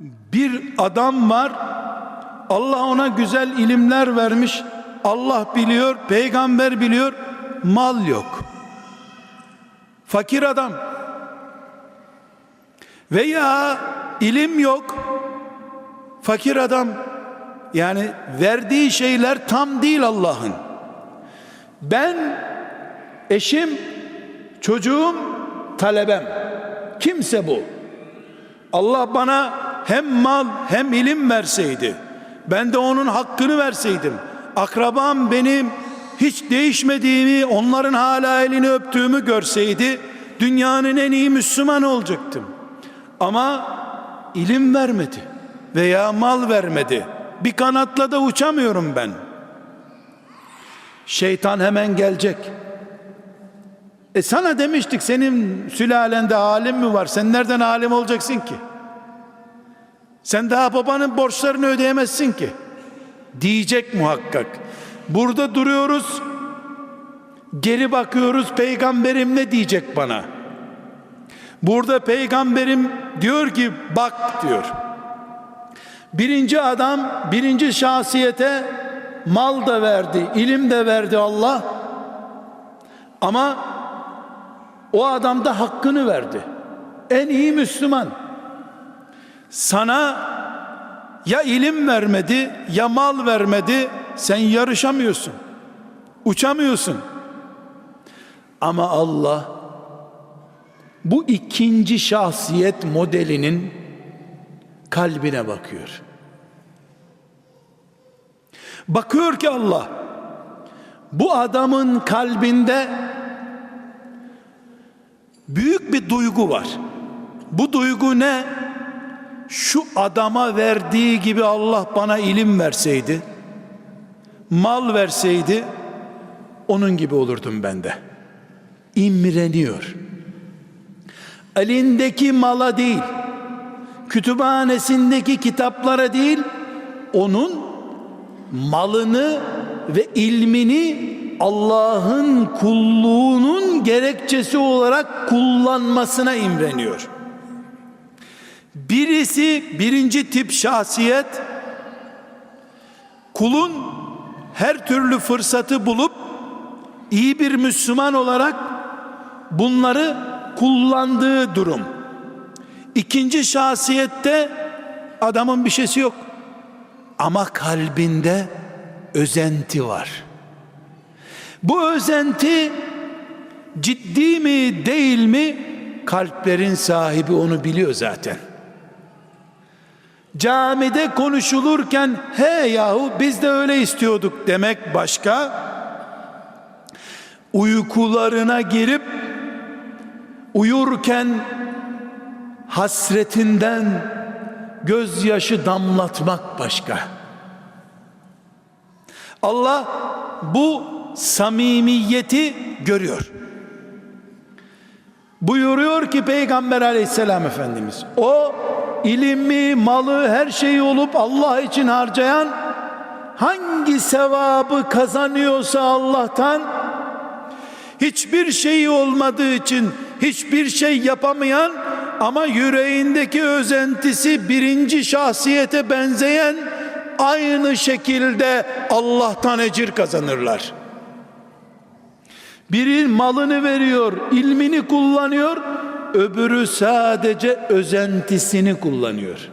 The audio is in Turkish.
Bir adam var. Allah ona güzel ilimler vermiş. Allah biliyor, peygamber biliyor. Mal yok. Fakir adam. Veya ilim yok. Fakir adam. Yani verdiği şeyler tam değil Allah'ın. Ben eşim, çocuğum, talebem. Kimse bu. Allah bana hem mal hem ilim verseydi, ben de onun hakkını verseydim, akrabam benim hiç değişmediğimi, onların hala elini öptüğümü görseydi, dünyanın en iyi Müslümanı olacaktım. Ama ilim vermedi veya mal vermedi. Bir kanatla da uçamıyorum ben. Şeytan hemen gelecek. E sana demiştik senin sülalende alim mi var? Sen nereden alim olacaksın ki? Sen daha babanın borçlarını ödeyemezsin ki. Diyecek muhakkak. Burada duruyoruz. Geri bakıyoruz peygamberim ne diyecek bana? Burada peygamberim diyor ki bak diyor. Birinci adam birinci şahsiyete mal da verdi, ilim de verdi Allah. Ama o adam da hakkını verdi. En iyi Müslüman. Sana ya ilim vermedi ya mal vermedi. Sen yarışamıyorsun. Uçamıyorsun. Ama Allah bu ikinci şahsiyet modelinin kalbine bakıyor. Bakıyor ki Allah bu adamın kalbinde büyük bir duygu var. Bu duygu ne? Şu adama verdiği gibi Allah bana ilim verseydi, mal verseydi, onun gibi olurdum ben de. İmreniyor. Elindeki mala değil, kütüphanesindeki kitaplara değil, onun malını ve ilmini Allah'ın kulluğunun gerekçesi olarak kullanmasına imreniyor. Birisi birinci tip şahsiyet kulun her türlü fırsatı bulup iyi bir Müslüman olarak bunları kullandığı durum. İkinci şahsiyette adamın bir şeysi yok. Ama kalbinde özenti var. Bu özenti ciddi mi değil mi kalplerin sahibi onu biliyor zaten. Camide konuşulurken he yahu biz de öyle istiyorduk demek başka. Uykularına girip uyurken hasretinden gözyaşı damlatmak başka. Allah bu samimiyeti görüyor. Buyuruyor ki Peygamber aleyhisselam Efendimiz o ilimi, malı, her şeyi olup Allah için harcayan hangi sevabı kazanıyorsa Allah'tan hiçbir şeyi olmadığı için hiçbir şey yapamayan ama yüreğindeki özentisi birinci şahsiyete benzeyen aynı şekilde Allah'tan ecir kazanırlar. Biri malını veriyor, ilmini kullanıyor, öbürü sadece özentisini kullanıyor.